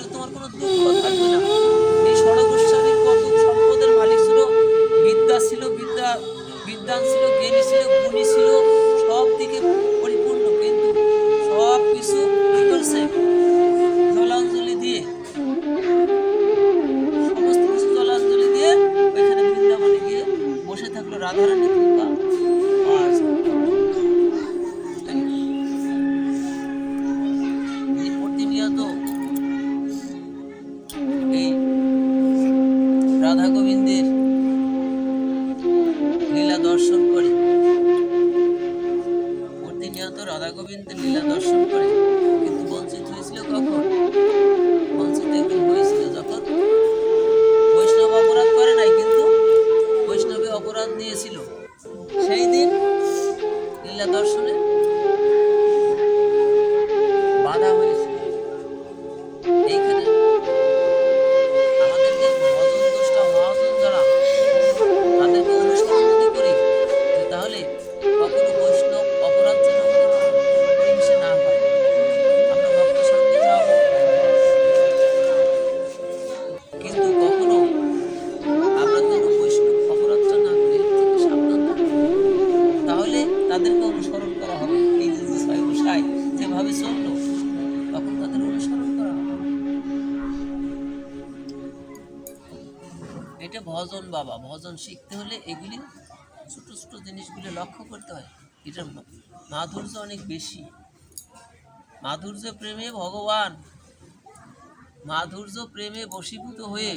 তাহলে তোমার কোনো দুঃখ থাকবে রাধা গোবিন্দের লীলা দর্শন করি। প্রতিনিয়ত রাধা গোবিন্দের লীলা দর্শন যেভাবে চলল, তখন তাদের অনুসরণ করা এটা ভজন বাবা, ভজন শিখতে হলে এগুলি ছোট ছোট জিনিসগুলি লক্ষ্য করতে হয়। এটার মাধুর্য অনেক বেশি। মাধুর্য প্রেমে ভগবান, মাধুর্য প্রেমে বশীভূত হয়ে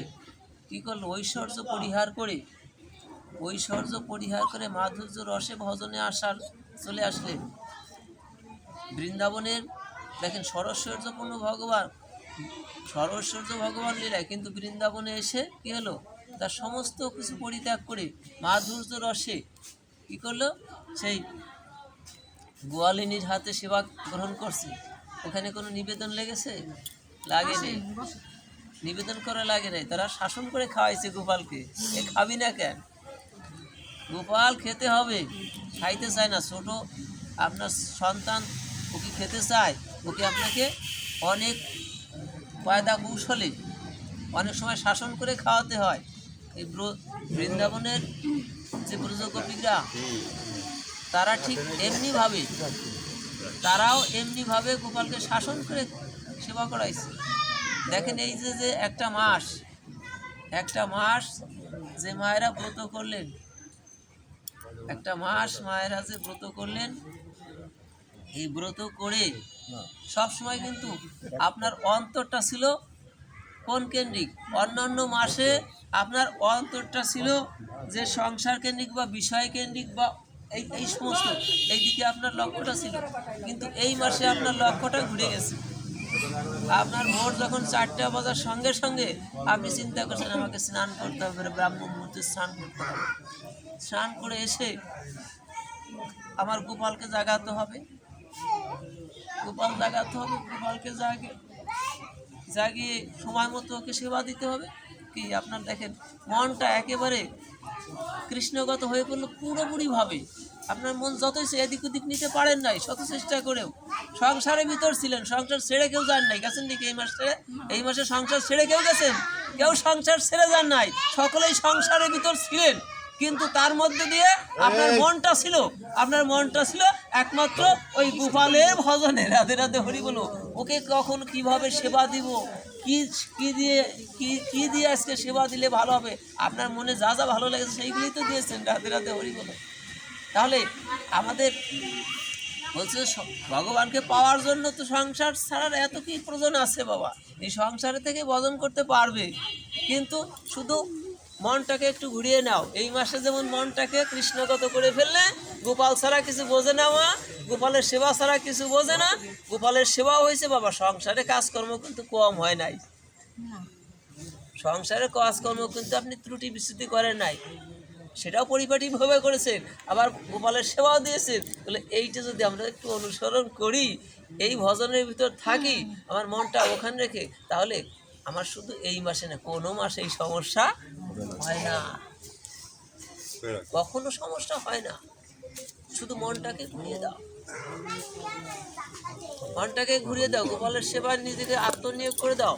কী করল? ঐশ্বর্য পরিহার করে, ঐশ্বর্য পরিহার করে মাধুর্য রসে ভজনে আসার চলে আসলেন। বৃন্দাবনের দেখেন সরস্বর্যপূর্ণ ভগবান সরস্বর্য ভগবান লীলায় কিন্তু বৃন্দাবনে এসে কি হলো? তার সমস্ত কিছু পরিত্যাগ করে মাধুর্য রসে কি করল? সেই গোয়ালিনীর হাতে সেবা গ্রহণ করছে। ওখানে কোনো নিবেদন লেগেছে? লাগেনি নিবেদন করা লাগে নাই। তারা শাসন করে খাওয়াইছে গোপালকে। এ খাবি না কেন? গোপাল খেতে হবে। খাইতে চায় না। ছোট আপনার সন্তান ওকে খেতে চায়? ওকে আপনাকে অনেক কায়দা কৌশলে অনেক সময় শাসন করে খাওয়াতে হয়? এই বৃন্দাবনের যে ব্রজগোপীরা, তারা ঠিক এমনিভাবে, তারাও এমনিভাবে গোপালকে শাসন করে সেবা করাইছে। দেখেন এই যে যে একটা মাস একটা মাস যে মায়েরা ব্রত করলেন, একটা মাস মায়েরা যে ব্রত করলেন এই ব্রত করে সব সময় কিন্তু আপনার অন্তরটা ছিল কোন কেন্দ্রিক? অন্যান্য মাসে আপনার অন্তরটা ছিল যে সংসার কেন্দ্রিক বা বিষয় কেন্দ্রিক বা এই এই সমস্ত এই দিকে আপনার লক্ষ্যটা ছিল। কিন্তু এই মাসে আপনার লক্ষ্যটা ঘুরে গেছে। আপনার ভোর যখন চারটা বাজার সঙ্গে সঙ্গে আপনি চিন্তা করছেন আমাকে স্নান করতে হবে ব্রাহ্মণ মুহূর্তে স্নান করতে হবে। স্নান করে এসে আমার গোপালকে জাগাতে হবে। গোপাল জাগাতে হবে গোপালকে জাগে জাগিয়ে সময় মতো ওকে সেবা দিতে হবে। কি আপনার দেখেন মনটা একেবারে কৃষ্ণগত হয়ে পড়ল পুরোপুরিভাবে। আপনার মন যতই সে এদিক ওদিক নিতে পারেন নাই শত চেষ্টা করেও সংসারের ভিতর ছিলেন সংসার ছেড়ে কেউ যান নাই। গেছেন নাকি এই মাসে? এই মাসে সংসার ছেড়ে কেউ গেছেন? কেউ সংসার ছেড়ে যান নাই। সকলেই সংসারের ভিতর ছিলেন। কিন্তু তার মধ্যে দিয়ে আপনার মনটা ছিল আপনার মনটা ছিল একমাত্র ওই গোপালের ভজনে, রাধে রাধে হরি বলো, ওকে কখন কীভাবে সেবা দিব? কি কি দিয়ে, কি কি দিয়ে আজকে সেবা দিলে ভালো হবে? আপনার মনে যা যা ভালো লেগেছে সেইগুলি তো দিয়েছেন, রাধে রাধে হরি বলো। তাহলে আমাদের বলছে ভগবানকে পাওয়ার জন্য তো সংসার ছাড়ার এত কি প্রয়োজন আছে বাবা? এই সংসারে থেকে বদন করতে পারবে। কিন্তু শুধু মনটাকে একটু ঘুরিয়ে নাও। এই মাসে যেমন মনটাকে কৃষ্ণগত করে ফেললে গোপাল ছাড়া কিছু বোঝে না মা গোপালের সেবা ছাড়া কিছু বোঝে না গোপালের সেবাও হয়েছে বাবা সংসারে কাজকর্ম কিন্তু কম হয় নাই। সংসারে কাজকর্ম কিন্তু আপনি ত্রুটি বিচ্যুতি করেন নাই। সেটাও পরিপাটিভাবে করেছেন আবার গোপালের সেবাও দিয়েছেন। তাহলে এইটা যদি আমরা একটু অনুসরণ করি এই ভজনের ভিতর থাকি আমার মনটা ওখানে রেখে তাহলে আমার শুধু এই মাসে না, কোনো মাসে এই সমস্যা হয় না। কখনো সমস্যা হয় না। শুধু মনটাকে ঘুরিয়ে দাও। মনটাকে ঘুরিয়ে দাও, গোপালের সেবা নিজেকে আত্মনিয়োগ করে দাও।